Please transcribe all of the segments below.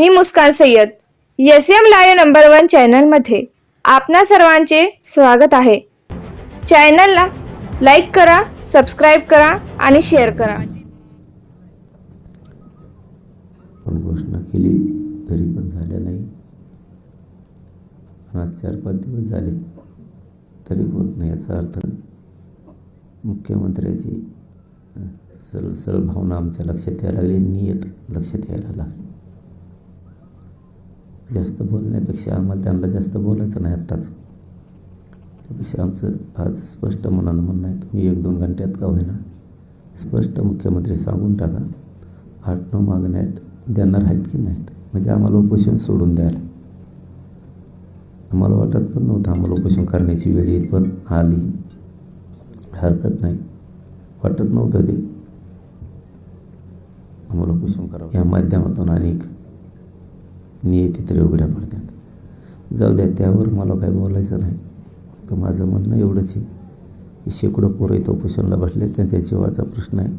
मी Muskan Sayyed S M live number one चॅनलमध्ये आपणा सर्वांचे स्वागत आहे. चॅनलला लाईक करा सबस्क्राईब करा आणि शेअर करा. पण घोषणा केली तरी पण झाल्या नाही. आज चार पाच दिवस झाले तरी होत नाही याचा अर्थ मुख्यमंत्र्याची सरळ सरळ भावना आमच्या लक्षात यायला लागली नियत लक्षात यायला लागली. जास्त बोलण्यापेक्षा आम्हाला त्यांना जास्त बोलायचं नाही आत्ताच. त्यापेक्षा आमचं आज स्पष्ट मनानं म्हणणं आहे तुम्ही एक दोन घंट्यात का होईना स्पष्ट मुख्यमंत्री सांगून टाका. आठ नऊ मागण्या आहेत देणार आहेत की नाहीत? म्हणजे आम्हाला उपोषण सोडून द्यायला आम्हाला वाटत पण नव्हतं आम्हाला उपोषण करण्याची वेळ येत पण आली. हरकत नाही. वाटत नव्हतं ते. आम्हाला उपोषण करावं. या माध्यमातून अनेक नियती तरी उघड्या पडतात. जाऊ द्या त्यावर मला काय बोलायचं नाही. तर माझं म्हणणं एवढंच आहे की शेकडो पोरं इथं उपोषणाला बसले त्यांच्या जीवाचा प्रश्न आहे.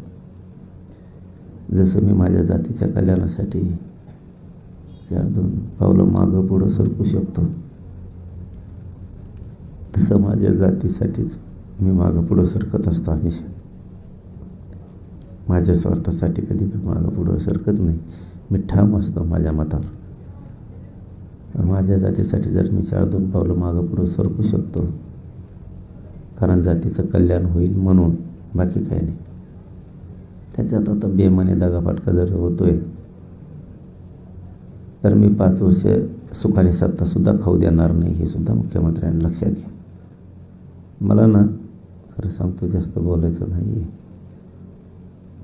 जसं मी माझ्या जातीच्या कल्याणासाठी चार दोन पावलं मागं पुढं सरकू शकतो तसं माझ्या जातीसाठीच मी मागं पुढं सरकत असतो हमेशा. माझ्या स्वार्थासाठी कधी मी मागं पुढं सरकत नाही. मी ठाम असतो माझ्या मतावर. माझ्या जातीसाठी जर मी चार दोन पावलं मागं पुढं सरकू शकतो कारण जातीचं कल्याण होईल म्हणून बाकी काही नाही. त्याच्यात आता बेमाने दगाफाटका जर होतोय तर मी पाच वर्ष सुखाने सत्तासुद्धा खाऊ देणार नाही हे सुद्धा मुख्यमंत्र्यांनी लक्षात घ्या. मला ना खरं सांगतो जास्त बोलायचं नाही आहे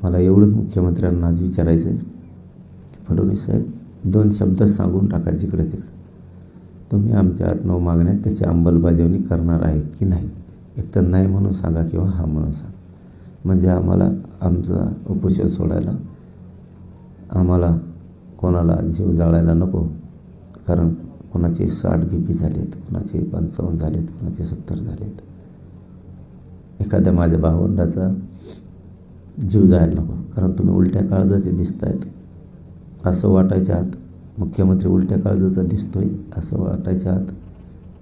मला एवढंच मुख्यमंत्र्यांना आज विचारायचं आहे फडणवीस साहेब दोन शब्द सांगून टाका जिकडे तिकडे. तुम्ही आमच्या आठ नऊ मागण्यात त्याची अंमलबजावणी करणार आहेत की नाही? एक तर नाही म्हणून सांगा किंवा हा म्हणून सांगा. म्हणजे आम्हाला आमचा उपोषण सोडायला आम्हाला कोणाला जीव जाळायला नको. कारण कोणाचे साठ बी पी झालेत कोणाचे पंचावन्न झालेत कोणाचे सत्तर झालेत. एखाद्या माझ्या भावंडाचा जीव जायला नको. कारण तुम्ही उलट्या काळजाचे दिसत आहेत असं वाटायच्या आत मुख्यमंत्री उलट्या काळजाचा दिसतोय असं वाटायच्या आत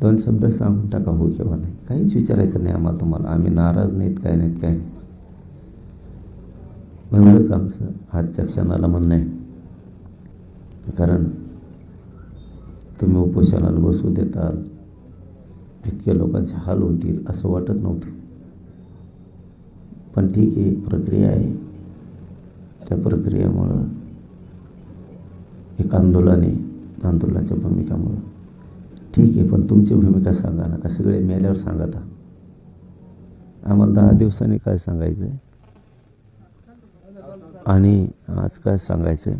दोन शब्द सांगून टाका हो किंवा नाही. काहीच विचारायचं नाही आम्हाला तुम्हाला. आम्ही नाराज नाहीत काय नाहीत काय नाही एवढंच आमचं आजच्या क्षणाला म्हणणं आहे. कारण तुम्ही उपोषणाला बसू देताल इतक्या लोकांचे हाल होतील असं वाटत नव्हतं. पण ठीक आहे एक प्रक्रिया आहे. त्या प्रक्रियेमुळं एक आंदोलन आहे आंदोलनाच्या भूमिकामुळं. ठीक आहे पण तुमची भूमिका सांगा ना का सगळे मेल्यावर सांगा आता? आम्हाला दहा दिवसांनी काय सांगायचं आहे आणि आज काय सांगायचं आहे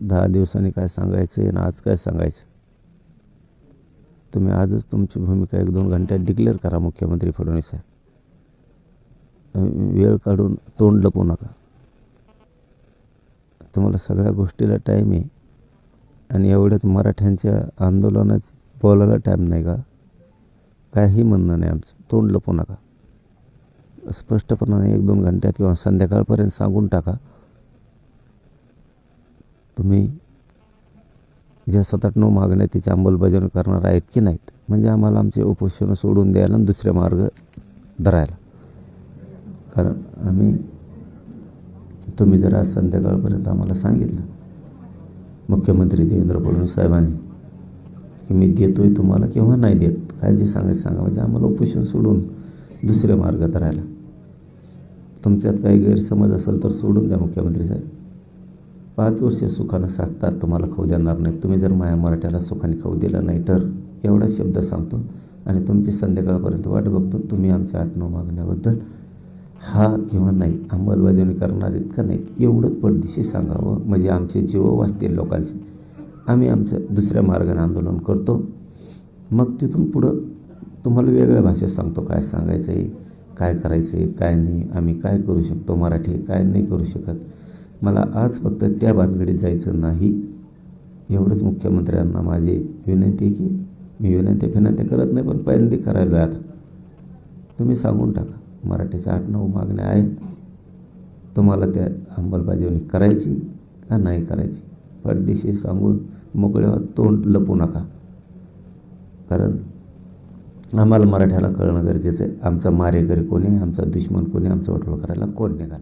दहा दिवसांनी काय सांगायचं आहे आणि आज काय सांगायचं तुम्ही आजच तुमची भूमिका एक दोन घंट्यात डिक्लेअर करा मुख्यमंत्री फडणवीस साहेब. वेळ काढून तोंड लपू नका. तुम्हाला सगळ्या गोष्टीला टाईम आहे. आणि एवढ्याच मराठ्यांच्या आंदोलनात बोलायला टाईम नाही का? काही म्हणणं नाही आमचं. तोंड लपू नका. स्पष्टपणाने एक दोन घंट्यात किंवा संध्याकाळपर्यंत सांगून टाका. तुम्ही ज्या सात आठ नऊ मागण्या तिची अंमलबजावणी करणार आहेत की नाहीत म्हणजे आम्हाला आमचे उपोषण सोडून द्यायला आणि दुसरे मार्ग धरायला. कारण आम्ही तुम्ही जर आज संध्याकाळपर्यंत आम्हाला सांगितलं मुख्यमंत्री देवेंद्र फडणवीस साहेबांनी की मी देतोय तुम्हाला किंवा नाही देत काय जे सांगायचं सांगा. म्हणजे आम्हाला उपोषण सोडून दुसरे मार्गात राहिला तुमच्यात काही गैरसमज असेल तर सोडून द्या मुख्यमंत्री साहेब. पाच वर्ष सुखानं साधतात तुम्हाला खाऊ देणार नाही तुम्ही जर माया मराठ्याला सुखाने खाऊ दिलं नाही तर एवढा शब्द सांगतो आणि तुमची संध्याकाळपर्यंत वाट बघतो. तुम्ही आमच्या आठ नऊ मागण्याबद्दल हा किंवा नाही अंमलबजावणी करणार आहेत का नाहीत एवढंच पडदिशी सांगावं. म्हणजे आमचे जीव वाचतील लोकांचे. आम्ही आमचं दुसऱ्या मार्गाने आंदोलन करतो. मग तिथून पुढं तुम्हाला वेगळ्या भाषेत सांगतो काय सांगायचं आहे काय करायचं आहे काय नाही आम्ही काय करू शकतो मराठी काय नाही करू शकत. मला आज फक्त त्या भानगडीत जायचं नाही. एवढंच मुख्यमंत्र्यांना माझी विनंती आहे की मी विनंती विनंती करत नाही पण पहिल्यांदा करायला आता तुम्ही सांगून टाका. मराठीच्या आठ नऊ मागण्या आहेत. तुम्हाला त्या अंमलबजावणी करायची का नाही करायची? परदेशी सांगून मोकळ्यावर तोंड लपू नका. कारण आम्हाला मराठ्याला कळणं गरजेचं आहे. आमचा मारेकरी कोणी आमचा दुश्मन कोणी आमचा वटवळ करायला कोण निघाल?